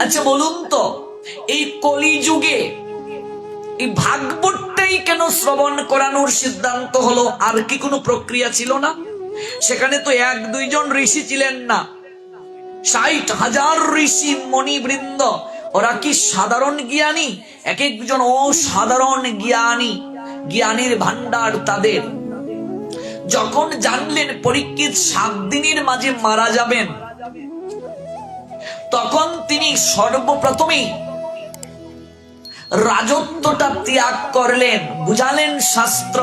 আচ্ছা বলুন তো, এই কলিযুগে এই ভাগবতটাই কেন শ্রবণ করানোর সিদ্ধান্ত হলো? আর কি কোনো প্রক্রিয়া ছিল না? সেখানে তো এক দুইজন ঋষি ছিলেন না। ষাট হাজার ঋষি মণিবৃন্দ। ওরা কি সাধারণ জ্ঞানী? এক একজন অসাধারণ জ্ঞানী। জ্ঞানীর ভান্ডার তাদের। যখন জানলেন পরীক্ষিত সাত দিনের মাঝে মারা যাবেন তখন তিনি সর্বপ্রথমেই রাজত্বটা ত্যাগ করলেন, বুঝালেন শাস্ত্র।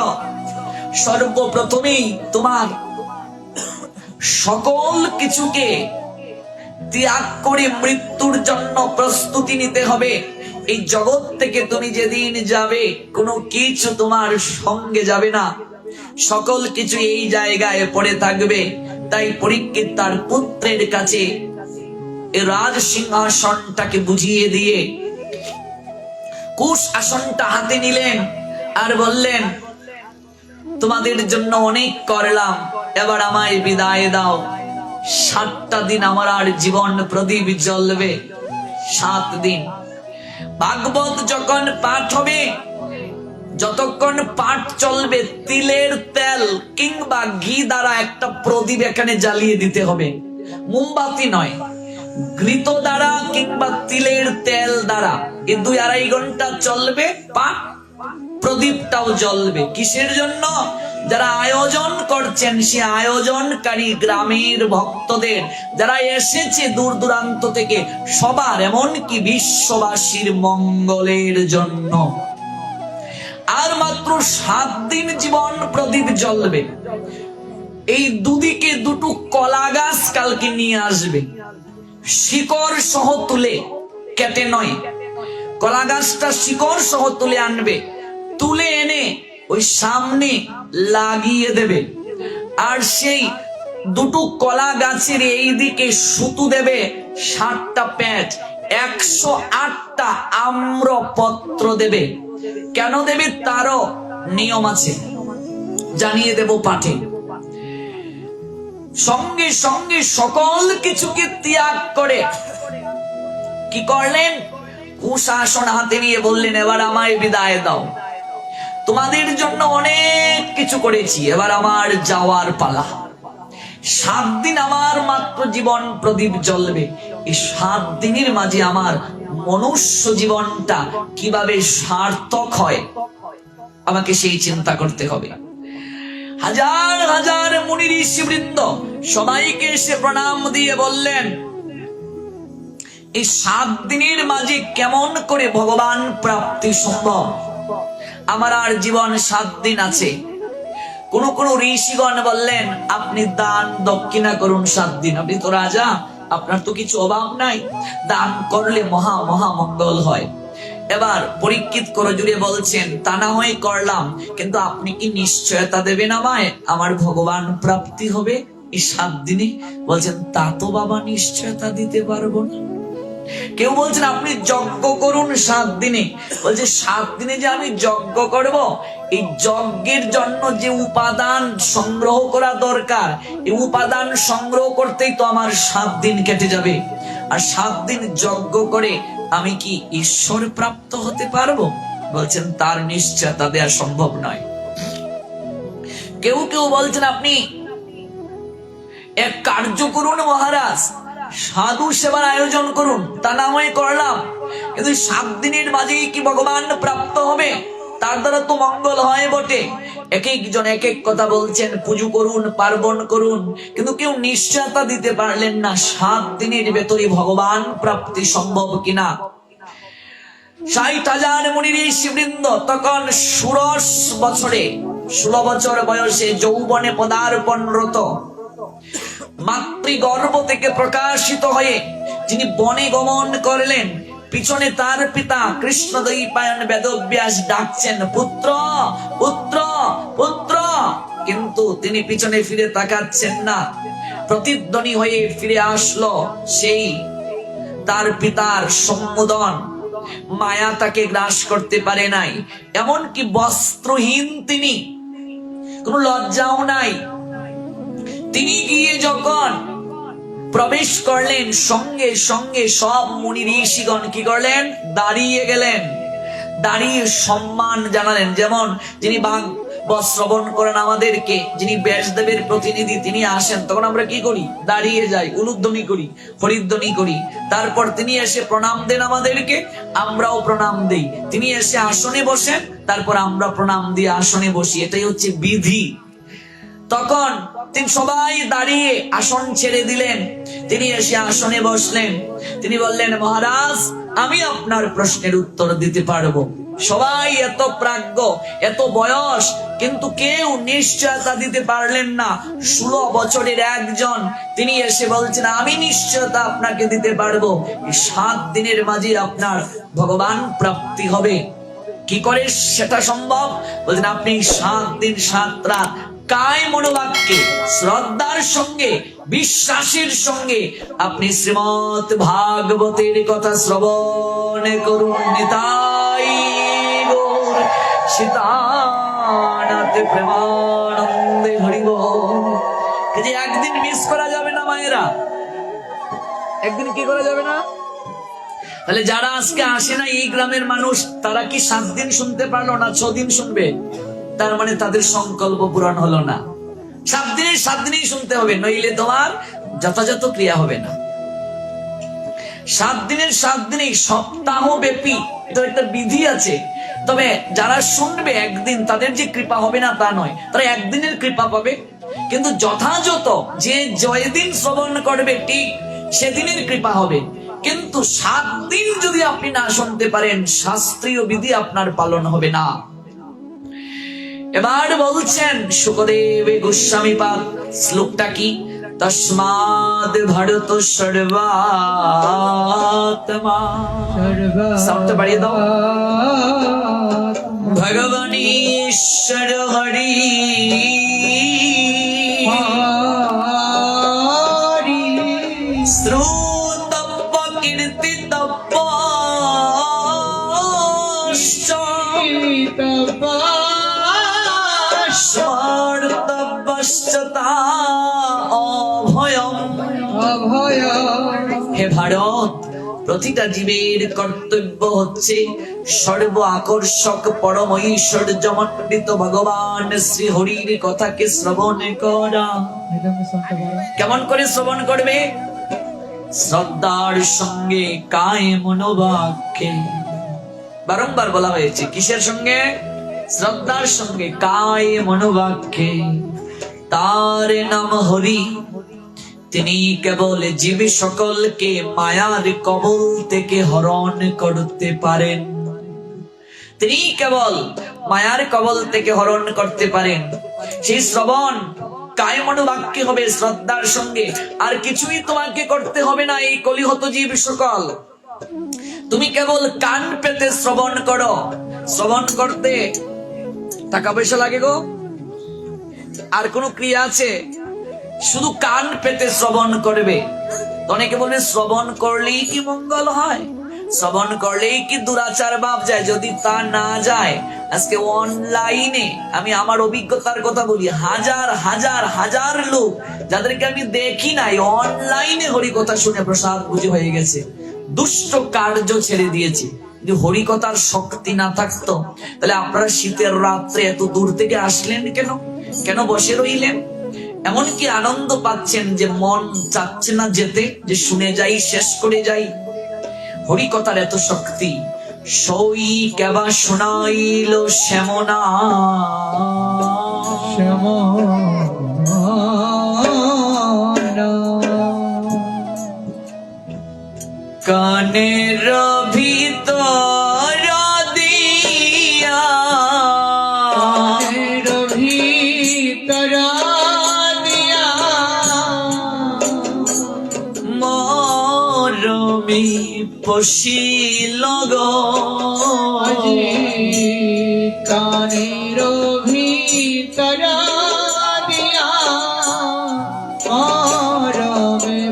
সর্বপ্রথমেই তোমার সকল কিছুকে ত্যাগ করে মৃত্যুর জন্য প্রস্তুতি নিতে হবে। এই জগৎ থেকে তুমি যেদিন যাবে, কোনো কিছু তোমার সঙ্গে যাবে না। সকল কিছু এই জায়গায় পড়ে থাকবে। তাই পরীক্ষিত তার পুত্রের কাছে রাজ সিংহাসনটাকে বুঝিয়ে দিয়ে কুশ আসনটা হাতে নিলেন আর বললেন, তোমাদের জন্য অনেক করলাম, এবার আমায় বিদায় দাও। সাতটা দিন আমার আর জীবন প্রদীপ জ্বলবে, সাত দিন। ভাগবত যখন পাঠ হবে, যতক্ষণ পাঠ চলবে তিলের তেল কিংবা ঘি দ্বারা একটা প্রদীপ এখানে জ্বালিয়ে দিতে হবে। মোমবাতি নয় ঘৃত দ্বারা কিংবা তিলের তেল দ্বারা। এই দুই আড়াই ঘণ্টা চলবে পাঠ প্রদীপটাও জ্বলবে। কিসের জন্য? যারা আয়োজন করছেন, সে আয়োজনকারী গ্রামের ভক্তদের। যারা এসেছে দূর দূরান্ত থেকে, সবার এমনকি বিশ্ববাসীর মঙ্গলের জন্য। আর মাত্র সাত দিন জীবন প্রদীপ জ্বলবে। এই দুদিকে দুটো কলা গাছ কালকে নিয়ে আসবে। শিকড় সহ তুলে, কেটে নয়। কলা গাছটা শিকড় সহ তুলে আনবে, তুলে এনে ওই সামনে লাগিয়ে দেবে। আর সেই দুটো কলা গাছের এই দিকে সুতু দেবে ষাটটা প্যাঁচ, একশো আটটা আম্র পত্র দেবে। কেন দেবে তারও নিয়ম আছে, জানিয়ে দেব পাঠে। সঙ্গে সঙ্গে সকল কিছুকে ত্যাগ করে। কি করলেন? কুশাসন হাতে নিয়ে বললেন, এবার আমায় বিদায় দাও। তোমাদের জন্য অনেক কিছু করেছি। এবার আমার যাওয়ার পালা। সাত দিন আমার মাত্র জীবন প্রদীপ জ্বলবে। এই সাত দিনের মাঝে আমার মনুষ্য জীবনটা কীভাবে সার্থক হয়, আমাকে সেই চিন্তা করতে হবে। হাজার হাজার মুনি ঋষিবৃন্দ সবাইকে এসে প্রণাম দিয়ে বললেন, এই সাত দিনের মাঝে কেমন করে ভগবান প্রাপ্তি সম্ভব? আমার আর জীবন সাত দিন আছে। কোন কোন ঋষিগণ বললেন, আপনি দান দক্ষিণা করুন সাত দিন। আপনি তো রাজা, আপনার তো কিছু অভাব নাই। দান করলে মহা মহা মঙ্গল হয়। এবার পরীক্ষিত করে জুড়ে বলছেন, তা না হয় করলাম, কিন্তু আপনি কি নিশ্চয়তা দেবেন আমায়? আমার ভগবান প্রাপ্তি হবে এই সাত দিনে। বলছেন, তা তো বাবা নিশ্চয়তা দিতে পারব না। কেউ বলছেন, আপনি যজ্ঞ করুন সাত দিনে। বলছে, সাত দিনে যে আমি যজ্ঞ করব, এই যজ্ঞের জন্য যে উপাদান সংগ্রহ করা দরকার, এই উপাদান সংগ্রহ করতেই তো আমার সাত দিন কেটে যাবে। আর সাত দিন যজ্ঞ করে আমি কি ঈশ্বর প্রাপ্ত হতে পারব? বলছেন, তার নিশ্চয়তা দেওয়া সম্ভব নয়। কেউ কেউ বলছেন, আপনি এক কার্য করুন মহারাজ, সাধু সেবার আয়োজন করুন, তা না হয় করলাম। কিন্তু সাত দিনের মাঝেই কি ভগবান প্রাপ্ত হবে? তার দ্বারা তো মঙ্গল হয় বটে। এক একজন এক এক কথা বলছেন, পুজো করুন, পার্বণ করুন, কিন্তু কেউ নিশ্চয়তা দিতে পারলেন না। সাত দিনের ভেতরে ভগবান প্রাপ্তি সম্ভব কিনা? ষাট হাজার ঋষিবৃন্দ তখন বছরে, ষোলো বছর বয়সে যৌবনে পদার্পণরত। মাতৃগর্ভ থেকে প্রকাশিত হয়ে, যিনি বনে গমন করলেন পিছনে তার পিতা কৃষ্ণ দৈপায়ন বেদব্যাস ডাকছেন, পুত্র পুত্র পুত্র। কিন্তু তিনি পিছনে ফিরে তাকাচ্ছেন না। প্রতিধ্বনি হয়ে ফিরে আসলো সেই তার পিতার সম্বোধন মায়া তাকে গ্রাস করতে পারে নাই, এমনকি বস্ত্রহীন তিনি। কোনো লজ্জাও নাই। তিনি গিয়ে যখন প্রবেশ করলেন, সঙ্গে সঙ্গে সব মুনি ঋষিগণ কি করলেন? দাঁড়িয়ে গেলেন। দাঁড়িয়ে সম্মান জানালেন। যেমন যিনি বাঘ শ্রবণ করেন আমাদেরকে, যিনি ব্যাসদেবের প্রতিনিধি, তিনি আসেন, তখন আমরা কি করি? দাঁড়িয়ে যাই, উলুধ্বনি করি, হরিধ্বনি করি। তারপর তিনি এসে প্রণাম দেন আমাদেরকে, আমরাও প্রণাম দেই। তিনি এসে আসনে বসেন, তারপর আমরা প্রণাম দিয়ে আসনে বসি। এটাই হচ্ছে বিধি। তখন তিনি সবাই দাঁড়িয়ে আসন ছেড়ে দিলেন। তিনি এসে আসনে বসলেন। তিনি বললেন, মহারাজ, আমি আপনার প্রশ্নের উত্তর দিতে পারব। সবাই এত প্রাজ্ঞ, এত বয়স, কিন্তু কেউ নিশ্চয়তা দিতে পারলেন না। ষোলো বছরের একজন, তিনি এসে বলছেন, আমি নিশ্চয়তা আপনাকে দিতে পারব। সাত দিনের মাঝে আপনার ভগবান প্রাপ্তি হবে। কি করে সেটা সম্ভব? বলছেন, আপনি সাত দিন, সাত রাত কায় মনোবাক্যে শ্রদ্ধার সঙ্গে, বিশ্বাসের সঙ্গে আপনি শ্রীমৎ ভাগবতের কথা শ্রবণ করুন, নিতাই সীতানাথ প্রেমানন্দে হরিব। যে একদিন মিস করা যাবে না মায়েরা। একদিন কি করা যাবে না? তাহলে যারা আজকে আসে না এই গ্রামের মানুষ, তারা কি সাত দিন শুনতে পারল না ছ দিন শুনবে? তার মানে তাদের সংকল্প পূরণ হলো না। সাত দিনে সাত দিনেই শুনতে হবে, নইলে তোমার যথাযথ ক্রিয়া হবে না। সাত দিনের সাত দিনেই সপ্তাহ ব্যাপী তো একটা বিধি আছে। তবে যারা শুনবে একদিন, তাদের যে কৃপা হবে না তা নয়। তারা একদিনের কৃপা পাবে। কিন্তু যথাযথ, যে জয়দিন শ্রবণ করবে, ঠিক সেদিনের কৃপা হবে। কিন্তু সাত দিন যদি আপনি না শুনতে পারেন, শাস্ত্রীয় বিধি আপনার পালন হবে না। এবার বলছেন সুখদেব গোস্বামী পাদ শ্লোকটা কি? তস্মাদ ভারত সর্বাত্মা। সাউন্ডটা বাড়িয়ে দাও। ভগবান ঈশ্বর হরি। শ্রুতব্য কীর্তিতব্য। স্মর্তব্যশ্চতা প্রতিটা জীবের কর্তব্য হচ্ছে সর্ব আকর্ষক পরম ঐশ্বর্যমণ্ডিত ভগবান শ্রী হরির কথাকে শ্রবণ করা। কেমন করে শ্রবণ করবে? শ্রদ্ধার সঙ্গে কায় মনোবাক্যে। বারংবার বলা হয়েছে, কিসের সঙ্গে? শ্রদ্ধার সঙ্গে কায় মনোবাক্যে। তার নাম হরি। তিনি কেবল জীব সকলকে মায়ার কবল থেকে হরণ করতে পারেন। তিনি কেবল মায়ার কবল থেকে হরণ করতে পারেন। সেই শ্রবণ কায় মনোবাক্যে হবে শ্রদ্ধার সঙ্গে। আর কিছুই তোমাকে করতে হবে না এই কলিহত জীব সকল। তুমি কেবল কান পেতে শ্রবণ করো। শ্রবণ করতে টাকা পয়সা লাগে গো? আর কোন ক্রিয়া আছে? শুধু কান পেতে শ্রবণ করবে। অনেকে বলবে, শ্রবণ করলেই কি মঙ্গল হয়? শ্রবণ করলেই কি দুরাচার বাপ যায়, যদি তা না যায়? আজকে অনলাইনে আমি আমার অভিজ্ঞতার কথা বলি। হাজার হাজার হাজার লোক যাদেরকে আমি দেখি নাই অনলাইনে হরিকথা শুনে প্রসাদ বুঝে হয়ে গেছে। দুষ্ট কার্য ছেড়ে দিয়েছে। যদি হরিকথার শক্তি না থাকতো, তাহলে আপনারা শীতের রাত্রে এত দূর থেকে আসলেন কেন? কেন বসে রইলেন? এমনকি আনন্দ পাচ্ছেন যে মন চাচ্ছে না যেতে যে শুনে যাই শেষ করে যাই। হরিকথার এত শক্তি সই কেবা শোনাইল শ্যামনা। কানের গো কানের ভিতর দিয়া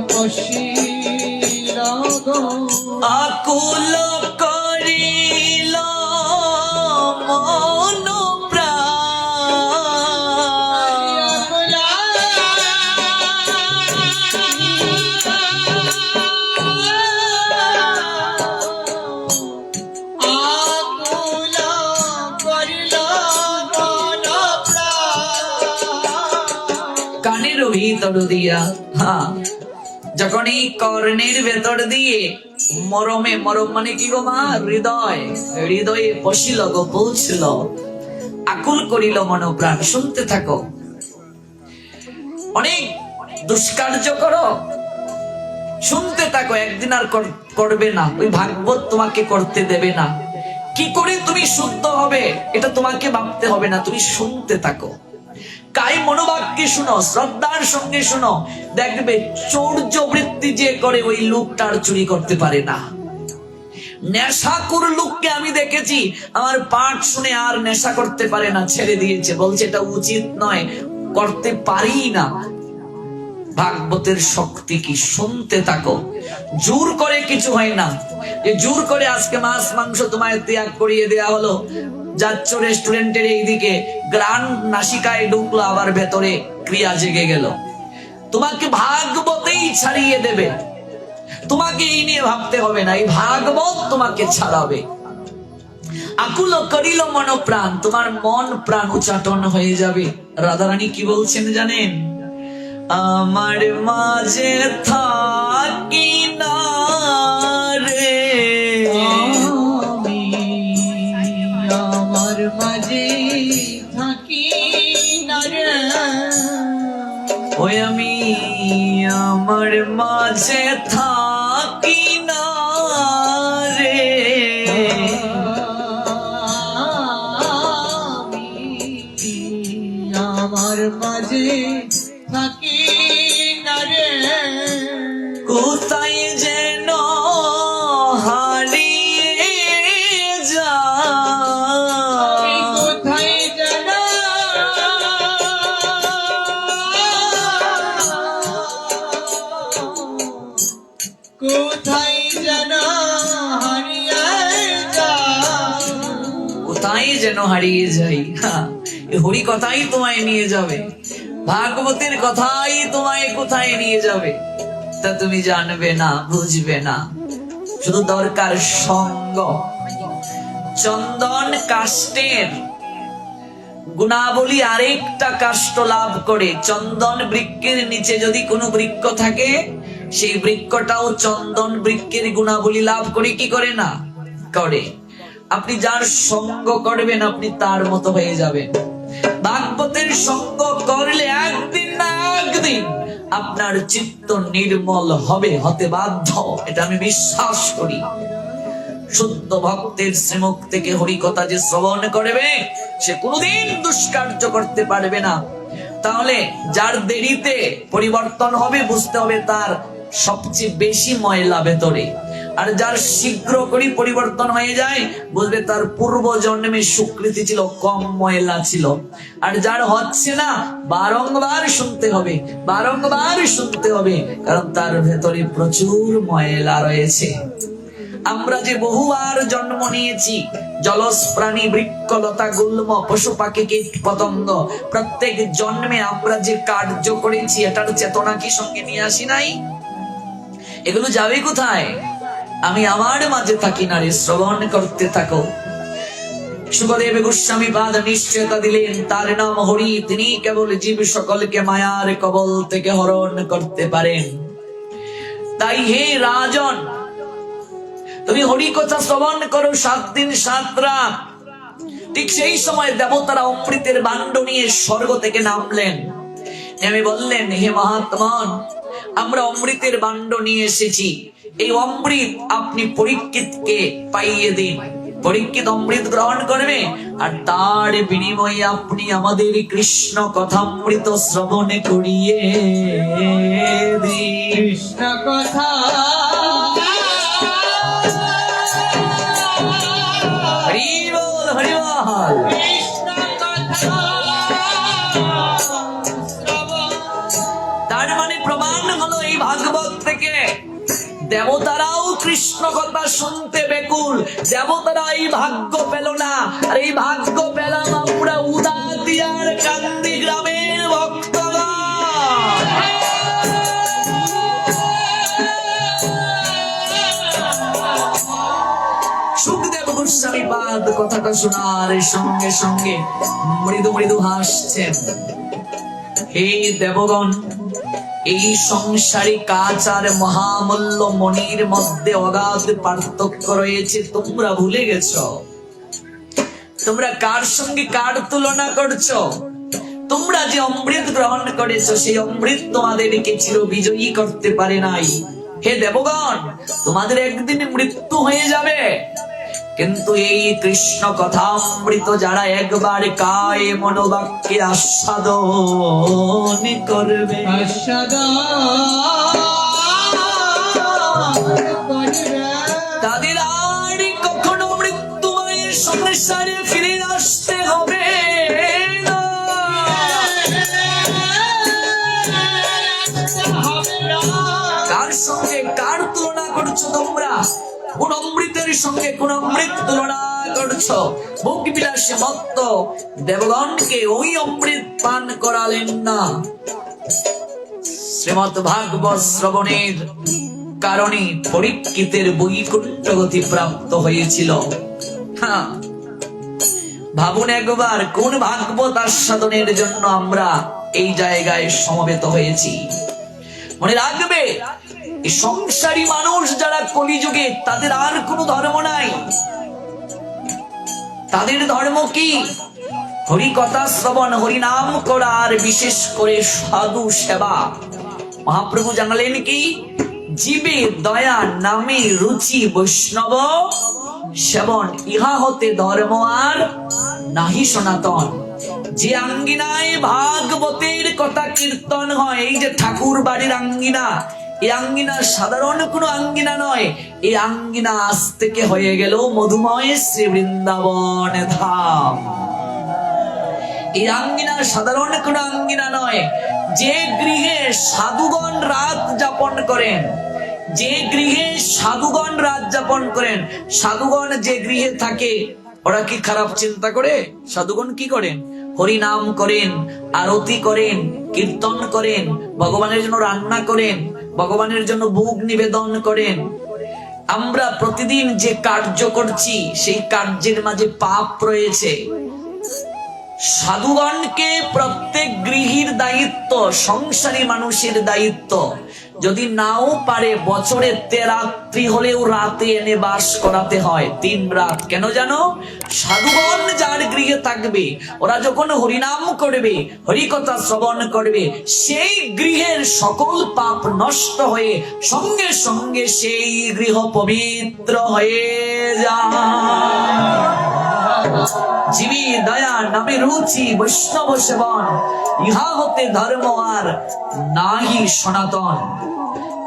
পশিল আকুল ভিতর দিয়া হ্যাঁ যখন এই কর্ণের ভেতর দিয়ে মরমে মরম মানে কি গো মা হৃদয় হৃদয়ে বসিল গো পৌঁছল আকুল করিল মনোপ্রাণ শুনতে থাকো অনেক দুষ্কার্য করো শুনতে থাকো একদিন আর কর- করবে না ওই ভাগবত তোমাকে করতে দেবে না কি করে তুমি শুদ্ধ হবে এটা তোমাকে ভাবতে হবে না তুমি শুনতে থাকো কাই মনোবাক্যে শুনো, শ্রদ্ধার সঙ্গে শুনো। দেখবে চৌর্য বৃত্তি যে করে, ওই লোকটার চুরি করতে পারে না। নেশাকুর লোককে আমি দেখেছি, আমার পাঠ শুনে আর নেশা করতে পারে না, ছেড়ে দিয়েছে। বলছে, এটা উচিত নয়, করতে পারি না। ভাগবতের শক্তি কি? শুনতে থাকো। জোর করে কিছু হয় না। যে জোর করে আজকে মাছ, মাংস তোমায় ত্যাগ করিয়ে দেয়া হলো যাচ্ছ রেস্টুরেন্টের এইদিকে। গ্রান নাসিকায় ঢুকলো, আবার ভেতরে ক্রিয়া জেগে গেল। তোমাকে ভাগবতেই ছাড়িয়ে দেবে। তোমাকে এই নিয়ে ভাবতে হবে না, এই ভাগবত তোমাকে ছাড়াবে। আকুল করিল মন প্রাণ তোমার মন প্রাণ উচ্চাটন হয়ে যাবে। রাধারানী কি বলছেন জানেন? আমার মাঝে থাকি না। আমি আমার মাঝে থাকি কোথায় যেন হারিয়ে যাই? হরি কথাই তোমায় নিয়ে যাবে। ভাগবতের কথাই তোমায় কোথায় নিয়ে যাবে? তা তুমি জানবে না, বুঝবে না। শুধু দরকার সঙ্গ। চন্দন কাষ্টের গুণাবলী আরেকটা কাষ্ট লাভ করে। চন্দন বৃক্ষের নিচে যদি কোনো বৃক্ষ থাকে সেই বৃক্ষটাও চন্দন বৃক্ষের গুণাবলী লাভ করে কি করে না? করে। আপনি যার সঙ্গ করবেন, আপনি তার মতো হয়ে যাবেন। ভাগবতের সঙ্গ করলে একদিন না একদিন আপনার চিত্ত নির্মল হবে, হতে বাধ্য। এটা আমি বিশ্বাস করি। শুদ্ধ ভক্তের শ্রীমুখ থেকে হরিকথা যে শ্রবণ করবে, সে কোনোদিন দুষ্কার্য করতে পারবে না। তাহলে যার দেরিতে পরিবর্তন হবে, বুঝতে হবে তার সবচেয়ে বেশি ময়লা ভেতরে। আর যার শীঘ্র করে পরিবর্তন হয়ে যায় বুঝবে তার পূর্ব জন্মে সুকৃতি ছিল, কম ময়লা ছিল। আর যার হচ্ছে না, বারংবার শুনতে হবে, বারংবার শুনতে হবে, কারণ তার ভেতরে প্রচুর ময়লা রয়েছে। আমরা যে বহুবার জন্ম নিয়েছি, জলজ প্রাণী, বৃক্ষলতা, গুল্ম, পশু পাখি, কীট পতঙ্গ, প্রত্যেক জন্মে আমরা যে কার্য করেছি, এটার চেতনা কি সঙ্গে নিয়ে আসি নাই? এগুলো যাবে কোথায়? আমি আমার মাঝে থাকি না রে, শ্রবণ করতে থাকো। সুখদেব গোস্বামী পাদ নিশ্চয়তা দিলেন। তার নাম হরি, তিনি কেবল জীব সকলকে মায়ার কবল থেকে হরণ করতে পারেন। তাই হে রাজন, তুমি হরি কথা শ্রবণ করো সাত দিন সাত রাত। ঠিক সেই সময় দেবতারা অমৃতের বান্ড নিয়ে স্বর্গ থেকে নামলেন। নেমে বললেন, হে মহাত্মন আমরা অমৃতের বান্ড নিয়ে এসেছি। এই অমৃত আপনি পরীক্ষিতকে পাইয়ে দিন। পরীক্ষিত অমৃত গ্রহণ করবে, আর তার বিনিময়ে আপনি আমাদের কৃষ্ণ কথামৃত শ্রবণে করিয়ে কৃষ্ণ কথা দেবতারাও কৃষ্ণ কথা শুনতে বেকুল। দেবতারা এই ভাগ্য পেল না। আর এই ভাগ্য পেলাম আমরা উদাদিয়ার কান্দি গ্রামের পাদ কথাটা শোনার সঙ্গে সঙ্গে মৃদু মৃদু হাসছেন। হে দেবগণ এই সংসারে কাজ আর মহামূল্য মনির মধ্যে অগাধ পার্থক্য রয়েছে। তোমরা ভুলে গেছো? তোমরা কার সঙ্গে কার তুলনা করছ? তোমরা যে অমৃত গ্রহণ করেছ, সেই অমৃত তোমাদেরকে চির বিজয়ী করতে পারে নাই। হে দেবগণ, তোমাদের একদিন মৃত্যু হয়ে যাবে। কিন্তু এই কৃষ্ণ কথামৃত যারা একবার কায় মনোবাক্যে আস্বাদন করবে। তাদের আর কখনো মৃত্যুময় সংসারে ফিরে আসতে হবে কার সঙ্গে কার তুলনা করছ তোমরা? কোন অমৃতের সঙ্গে কোন অমৃত তুলনা ভোগ দেবগণকে ওই অমৃত পান করালেন না। শ্রীমৎ শ্রবণের কারণে পরীক্ষিতের বৈকুণ্ঠ গতি প্রাপ্ত হয়েছিল। হ্যাঁ। ভাবুন একবার, কোন ভাগবত আস্বাদনের জন্য আমরা এই জায়গায় সমবেত হয়েছি। মনে রাখবে সংসারী মানুষ যারা কলিযুগে, তাদের আর কোনো ধর্ম নাই। তাদের ধর্ম কি? হরি কথা শ্রবণ হরি নাম করা, আর বিশেষ করে সাধু সেবা। মহাপ্রভু জানালেন কি? জীবে দয়া, নামে রুচি বৈষ্ণব, সেবন, ইহা হতে ধর্ম আর নাহি সনাতন। যে আঙ্গিনায় ভাগবতের কথা কীর্তন হয়, এই যে ঠাকুর বাড়ির আঙ্গিনা এই আঙ্গিনা সাধারণ কোনো আঙ্গিনা নয়। এই আঙ্গিনা আজ থেকে হয়ে গেল মধুময় শ্রী বৃন্দাবন ধাম। এই আঙ্গিনা সাধারণ কোনো আঙ্গিনা নয়। যে গৃহে সাধুগণ রাত যাপন করেন, যে গৃহে সাধুগণ রাত যাপন করেন, সাধুগণ যে গৃহে থাকে, ওরা কি খারাপ চিন্তা করে? সাধুগণ কি করেন? হরি নাম করেন, আরতি করেন, কীর্তন করেন, ভগবানের জন্য রান্না করেন ভগবানের জন্য ভোগ নিবেদন করেন। আমরা প্রতিদিন যে কার্য করছি, সেই কার্যের মাঝে পাপ রয়েছে। সাধুগণকে প্রত্যেক গৃহীর দায়িত্ব, সংসারী মানুষের দায়িত্ব। যদি নাও পারে বছরে তেরাত্রি হলেও রাতে এনে বাস করাতে হয়। তিন রাত। কেন জানো? সাধুগণ যার গৃহে থাকবে, ওরা যখন হরিনাম করবে, হরিকথা শ্রবণ করবে, সেই গৃহের সকল পাপ নষ্ট হয়ে সঙ্গে সঙ্গে সেই গৃহ পবিত্র হয়ে যায়। জীবী দয়া নামে রুচি বৈষ্ণব সেবন, ইহা হতে ধর্ম আর নাহি সনাতন।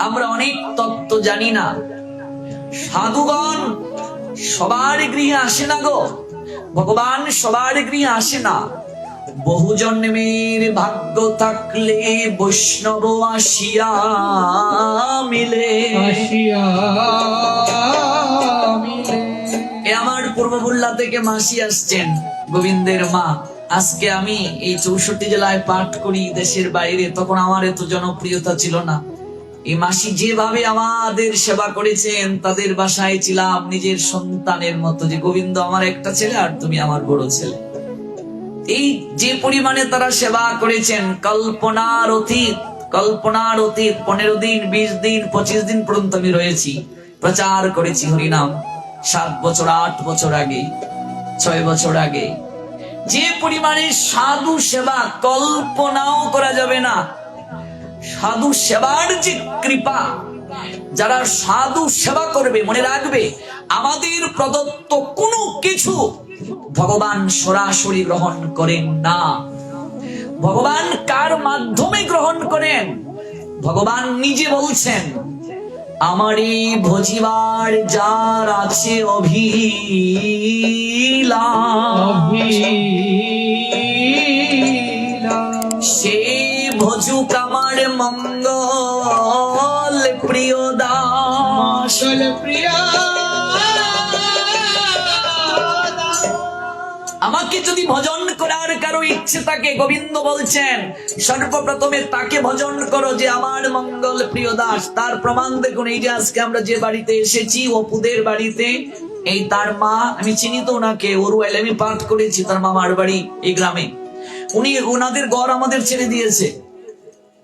আমরা অনেক তত্ত্ব জানি না। সাধুগণ, সবার গৃহে আসে না গো। ভগবান সবার গৃহে আসে না। বহু জন্মের ভাগ্য থাকলে বৈষ্ণব আসিয়া মিলে। আসিয়া মিলে। এ আমার পূর্ববুল্লা থেকে মাসি আসছেন, গোবিন্দের মা। আজকে আমি এই চৌষট্টি জেলায় পাঠ করি দেশের বাইরে, তখন আমার এত জনপ্রিয়তা ছিল না। এই মাসি যেভাবে আমাদের সেবা করেছেন, তাদের বাসায় ছিলাম নিজের সন্তানের মতো যে, গোবিন্দ, আমার একটা ছেলে আর তুমি আমার বড় ছেলে। এই যে পরিমাণে তারা সেবা করেছেন, কল্পনার অতীত কল্পনার অতীত, পনেরো দিন, বিশ দিন, পঁচিশ দিন পর্যন্ত আমি রয়েছি। প্রচার করেছি হরিনাম। সাত বছর, আট বছর আগে, ছয় বছর আগে, যে পরিমাণে সাধু সেবা কল্পনাও করা যাবে না, সাধু সেবার যে কৃপা, যারা সাধু সেবা করবে, মনে রাখবে, আমাদের প্রদত্ত কোনো কিছু ভগবান সরাসরি গ্রহণ করেন না। ভগবান কার মাধ্যমে গ্রহণ করেন? ভগবান নিজে বলছেন আমারই ভজিবার যার আছে অভিলা সে ভজুক আমার মঙ্গল প্রিয় দাস। প্রিয়া আমাকে যদি ভজন করার কারও ইচ্ছে থাকে, গোবিন্দ বলছেন, সর্বপ্রথমে তাকে ভজন করো যে আমার মঙ্গল প্রিয় দাস। তার প্রমাণ দেখুন, এই যে আজকে আমরা যে বাড়িতে এসেছি, অপুদের বাড়িতে, এই তার মা, আমি চিনি তো ওনাকে ওরুয়াল আমি পাঠ করেছি, তার মামার বাড়ি এই গ্রামে। উনি ওনাদের গড় আমাদের ছেড়ে দিয়েছে,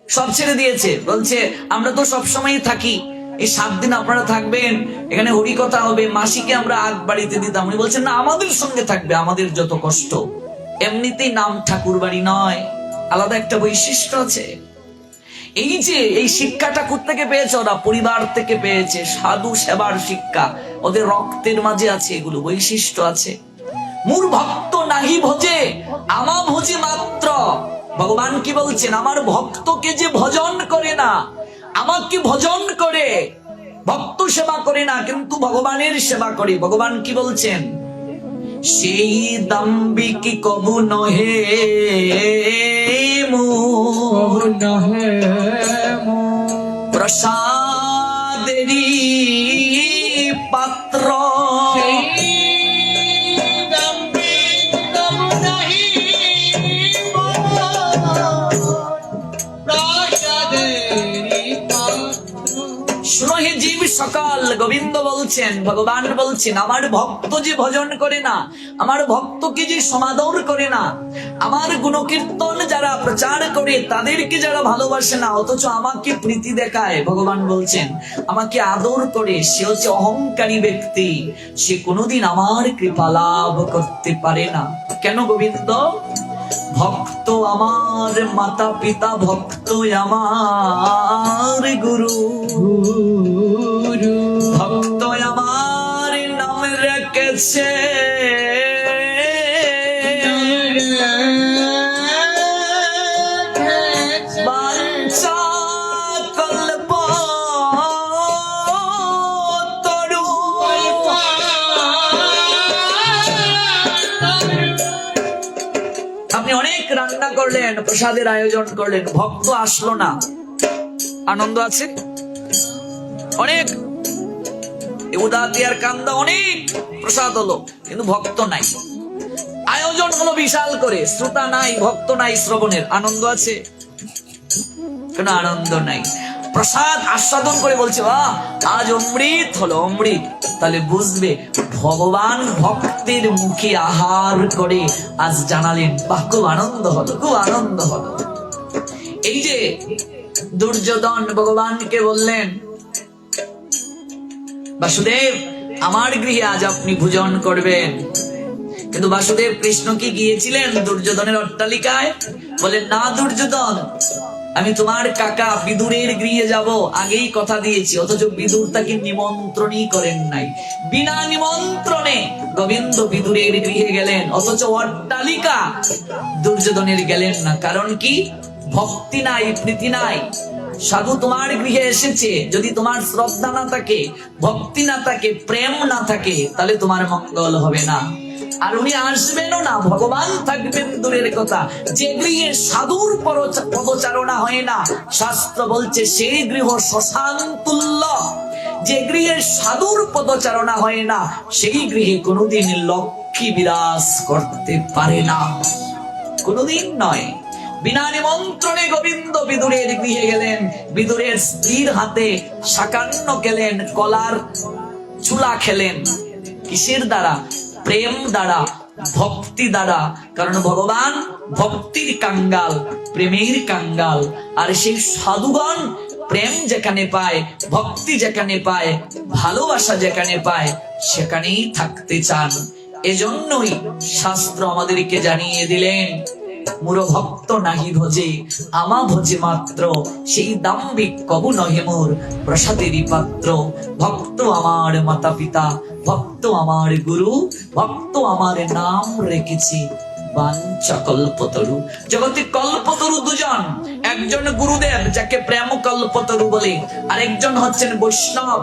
সব ছেড়ে দিয়েছে, বলছে, আমরা তো সব সময় থাকি এই সাত দিন আপনারা থাকবেন, এখানে হরি কথা হবে, মাসিকে আমরা আগ বাড়িতে দিতাম। উনি বলছেন, না, আমাদের সঙ্গে থাকবে, আমাদের যত কষ্ট। এমনিতেই নাম ঠাকুর বাড়ি নয়, আলাদা একটা বৈশিষ্ট্য আছে। এই যে, এই শিক্ষাটা থেকে পেয়েছে ওরা? পরিবার থেকে পেয়েছে, সাধু সেবার শিক্ষা, ওদের রক্তের মাঝে আছে, এগুলো বৈশিষ্ট্য আছে। মূর ভক্ত নাহি ভজে, আমা ভজে মাত্র। ভগবান কি বলছেন? আমার ভক্তকে যে ভজন করে না আমাকে ভজন করে। ভক্ত সেবা করে না কিন্তু ভগবানের সেবা করে। ভগবান কি বলছেন? সেই দাম্বি কি কবু নহে নহে প্রসাদেরি সকাল গোবিন্দ বলছেন, ভগবান বলছেন, আমার ভক্ত যে ভজন করে না, আমার ভক্তকে যে সমাদর করে না, আমার গুণকীর্তন যারা প্রচার করে, তাদেরকে যারা ভালোবাসে না, অথচ আমাকে প্রীতি দেখায়, ভগবান বলছেন, আমাকে আদর করে, সে হচ্ছে অহংকারী ব্যক্তি, সে কোনোদিন আমার কৃপা লাভ করতে পারে না। কেন গোবিন্দ? ভক্ত আমার মাতা পিতা ভক্ত আমার গুরু। গুরু। ভক্ত আমার নাম রেখেছে। রান্না করলেন, প্রসাদের আয়োজন করলেন, ভক্ত আসলো না। আনন্দ আছে? অনেক। উদাতিয়ার কান্দা অনেক প্রসাদ হলো, কিন্তু ভক্ত নাই। আয়োজন হলো বিশাল করে, শ্রোতা নাই, ভক্ত নাই শ্রবণের। আনন্দ আছে? কোনো আনন্দ নাই। প্রসাদ আস্বাদন করে বলছে, বাহ আজ অমৃত হলো, অমৃত। তাহলে বুঝবে, ভগবান ভক্তের মুখে আহার করে, আজ জানালেন, বাহ, খুব আনন্দ হলো, খুব আনন্দ হলো। এই যে দুর্যোধন ভগবানকে বললেন, বাসুদেব, আমার গৃহে আজ আপনি ভোজন করবেন। কিন্তু বাসুদেব কৃষ্ণ কি গিয়েছিলেন দুর্যোধনের অট্টালিকায়? বলেন না, দুর্যোধন আমি তোমার কাকা বিদুরের গৃহে যাব। আগেই কথা দিয়েছি, অথচ বিদুর তাকে নিমন্ত্রণই করেন নাই। বিনা নিমন্ত্রণে গোবিন্দ বিদুরের গৃহে গেলেন, অথচ অট্টালিকা দুর্যোধনের গেলেন না। কারণ কি? ভক্তি নাই, প্রীতি নাই। সাধু তোমার গৃহে এসেছে, যদি তোমার শ্রদ্ধা না থাকে, ভক্তি না থাকে, প্রেম না থাকে, তাহলে তোমার মঙ্গল হবে না। আর উনি আসবেনও না, ভগবান থাকবেন দূরের কথা। যে গৃহে সাধুর পদচারণা হয় না, শাস্ত্র বলছে সেই গৃহ যে গৃহে সাধুর পদচারণা হয় না, সেই গৃহে কোনোদিন লক্ষ্মী বিরাজ করতে পারে না। কোনোদিন নয়। বিনা নিমন্ত্রণে গোবিন্দ বিদুরের গৃহে গেলেন, বিদুরের স্ত্রীর হাতে সাকান্ন গেলেন, কলার চুলা খেলেন। কিসের দ্বারা? প্রেম দ্বারা, ভক্তি দ্বারা। কারণ ভগবান ভক্তির কাঙ্গাল, প্রেমের কাঙ্গাল। আর সেই সাধুগণ প্রেম যেখানে পায়, ভক্তি যেখানে পায়, ভালোবাসা যেখানে পায়, সেখানেই থাকতে চান। এজন্যই শাস্ত্র আমাদেরকে জানিয়ে দিলেন মুর ভক্ত নাহি ভজে, আমা ভজে মাত্র। সেই দাম্ভিক কবু নহে মোর, প্রসাদেরই পাত্র। ভক্ত আমার মাতা পিতা ভক্ত আমার গুরু, ভক্ত আমার নাম রেখেছি জগতে কল্পতরু দুজন, একজন গুরুদেব যাকে প্রেম কল্পতরু বলে, আরেকজন হচ্ছেন বৈষ্ণব।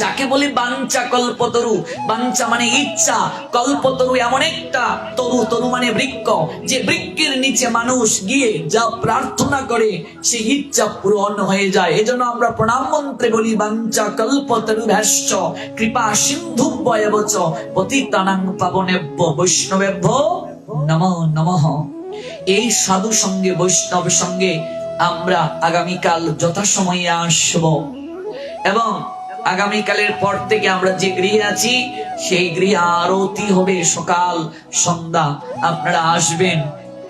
যাকে বলি বাঞ্চা কল্পতরু বাঞ্চা মানে ইচ্ছা কল্পতরু এমন একটা তরু তরু মানে বৃক্ষ, যে বৃক্ষের নিচে মানুষ গিয়ে যা প্রার্থনা করে, সেই ইচ্ছা পূরণ হয়ে যায়। এজন্য আমরা প্রণাম মন্ত্রে বলি বাঞ্চা কল্পতরু ভ্যাশ্চ কৃপা সিন্ধু বয়বচ, পতিতানাং পাবনেভ্য, বৈষ্ণবেভ্য নম, নমঃ। এই সাধু সঙ্গে, বৈষ্ণব সঙ্গে আমরা আগামীকাল যথাসময়ে আসব। এবং আগামীকালের পর থেকে আমরা যে গৃহে আছি, সেই গৃহে আরতি হবে সকাল, সন্ধ্যা। আপনারা আসবেন।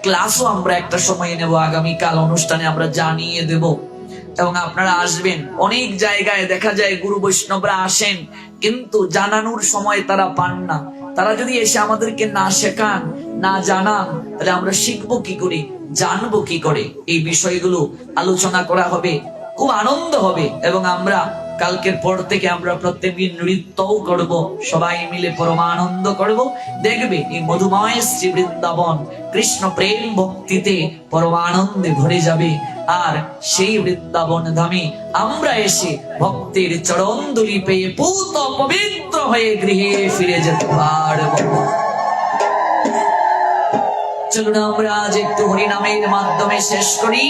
ক্লাসও আমরা একটা সময় নেব, আগামীকাল অনুষ্ঠানে আমরা জানিয়ে দেব। এবং আপনারা আসবেন। অনেক জায়গায় দেখা যায় গুরু বৈষ্ণবরা আসেন, কিন্তু জানানোর সময় তারা পান না। তারা যদি এসে আমাদেরকে না শেখান, না জানান, তাহলে আমরা শিখব কি করে, জানব কি করে? এই বিষয়গুলো আলোচনা করা হবে। খুব আনন্দ হবে। এবং আমরা কালকের পর থেকে আমরা প্রত্যেকদিন নৃত্যও করব। সবাই মিলে পরমানন্দ করব। দেখবে এই মধুময় শ্রী বৃন্দাবন কৃষ্ণ প্রেম ভক্তিতে পরমানন্দে ভরে যাবে। আর সেই বৃন্দাবন ধামে আমরা এসে ভক্তের চরণ দুলি পেয়ে পুত পবিত্র হয়ে গৃহে ফিরে যেতে পারব। চলুন আমরা আজ একটু হরিনামের মাধ্যমে শেষ করি।